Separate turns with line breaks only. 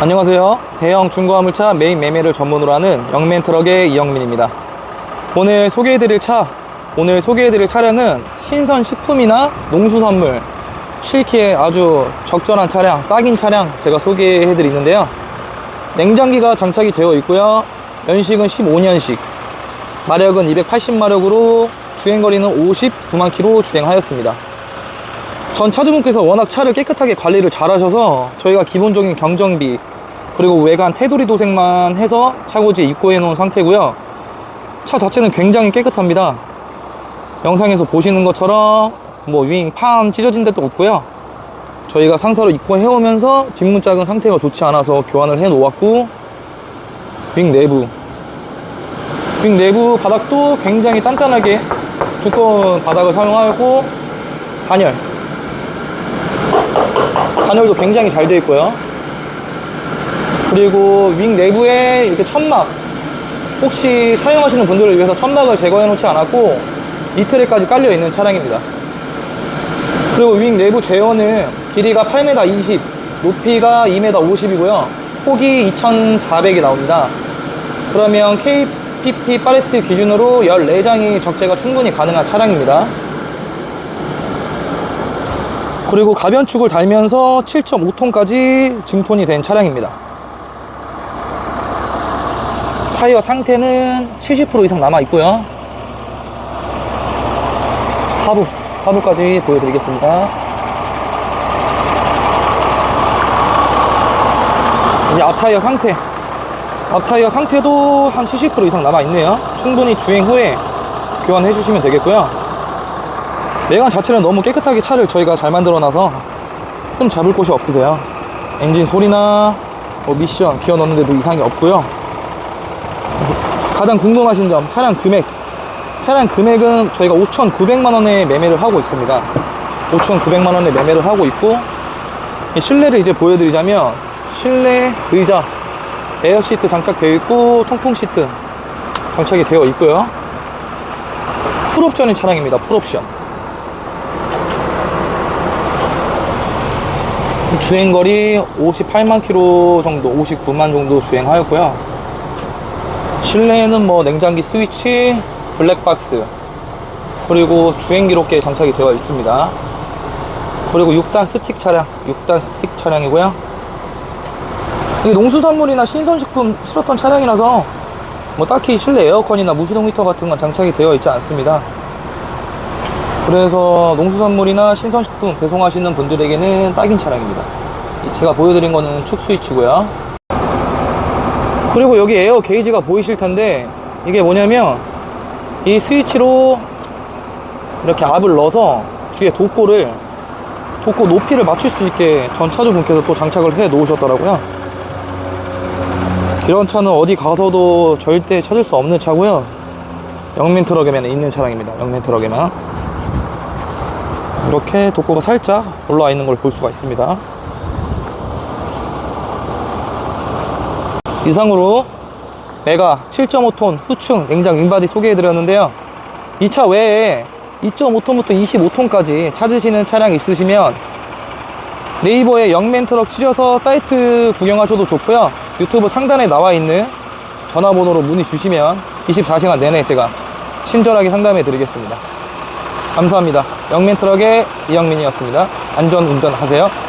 안녕하세요. 대형 중고화물차 메인 매매를 전문으로 하는 영맨트럭의 이영민입니다. 오늘 소개해드릴 차, 오늘 소개해드릴 차량은 신선 식품이나 농수산물, 실기에 아주 적절한 차량, 딱인 차량 제가 소개해드리는데요. 냉장기가 장착이 되어 있고요. 연식은 15년식, 마력은 280마력으로 주행거리는 59만 킬로 주행하였습니다. 전 차주분께서 워낙 차를 깨끗하게 관리를 잘 하셔서 저희가 기본적인 경정비 그리고 외관 테두리 도색만 해서 차고지에 입고해 놓은 상태고요. 차 자체는 굉장히 깨끗합니다. 영상에서 보시는 것처럼 뭐 윙, 판 찢어진 데도 없고요. 저희가 상사로 입고해 오면서 뒷문짝은 상태가 좋지 않아서 교환을 해 놓았고 윙 내부. 윙 내부 바닥도 굉장히 단단하게 두꺼운 바닥을 사용하고 단열 단열도 굉장히 잘 되어 있고요. 그리고 윙 내부에 이렇게 천막 혹시 사용하시는 분들을 위해서 천막을 제거해 놓지 않았고 이틀에까지 깔려 있는 차량입니다. 그리고 윙 내부 제어는 길이가 8m 20, 높이가 2m 50이고요. 폭이 2,400이 나옵니다. 그러면 KPP 팔레트 기준으로 14장이 적재가 충분히 가능한 차량입니다. 그리고 가변축을 달면서 7.5톤까지 증톤이 된 차량입니다. 타이어 상태는 70% 이상 남아 있고요. 하부, 하부까지 보여드리겠습니다. 이제 앞타이어 상태. 앞타이어 상태도 한 70% 이상 남아 있네요. 충분히 주행 후에 교환해 주시면 되겠고요. 외관 자체는 너무 깨끗하게 차를 저희가 잘 만들어 놔서 흠 잡을 곳이 없으세요. 엔진 소리나 뭐 미션 기어 넣는데도 이상이 없고요. 가장 궁금하신 점 차량 금액. 차량 금액은 저희가 5,900만원에 매매를 하고 있습니다. 5,900만원에 매매를 하고 있고 이 실내를 이제 보여드리자면 실내 의자 에어 시트 장착되어 있고 통풍 시트 장착이 되어 있고요. 풀옵션인 차량입니다 풀옵션 주행거리 58만 킬로 정도, 59만 정도 주행하였고요. 실내에는 뭐 냉장기 스위치, 블랙박스, 그리고 주행기록계 장착이 되어 있습니다. 그리고 6단 스틱 차량, 6단 스틱 차량이고요. 이게 농수산물이나 신선식품 실었던 차량이라서 뭐 딱히 실내 에어컨이나 무시동 히터 같은 건 장착이 되어 있지 않습니다. 그래서 농수산물이나 신선식품 배송하시는 분들에게는 딱인 차량입니다. 이 제가 보여드린 거는 축 스위치고요. 그리고 여기 에어 게이지가 보이실 텐데 이게 뭐냐면 이 스위치로 이렇게 압을 넣어서 뒤에 도꼬를 도꼬 높이를 맞출 수 있게 전 차주분께서 또 장착을 해 놓으셨더라고요. 이런 차는 어디 가서도 절대 찾을 수 없는 차고요. 영민 트럭에만 있는 차량입니다. 영민 트럭에만. 이렇게 도코가 살짝 올라와 있는 걸 볼 수가 있습니다. 이상으로 메가 7.5톤 후충 냉장 윙바디 소개해 드렸는데요. 이 차 외에 2.5톤부터 25톤까지 찾으시는 차량 있으시면 네이버에 영맨트럭 치셔서 사이트 구경하셔도 좋고요. 유튜브 상단에 나와 있는 전화번호로 문의 주시면 24시간 내내 제가 친절하게 상담해 드리겠습니다. 감사합니다. 영민트럭의 이영민이었습니다. 안전 운전하세요.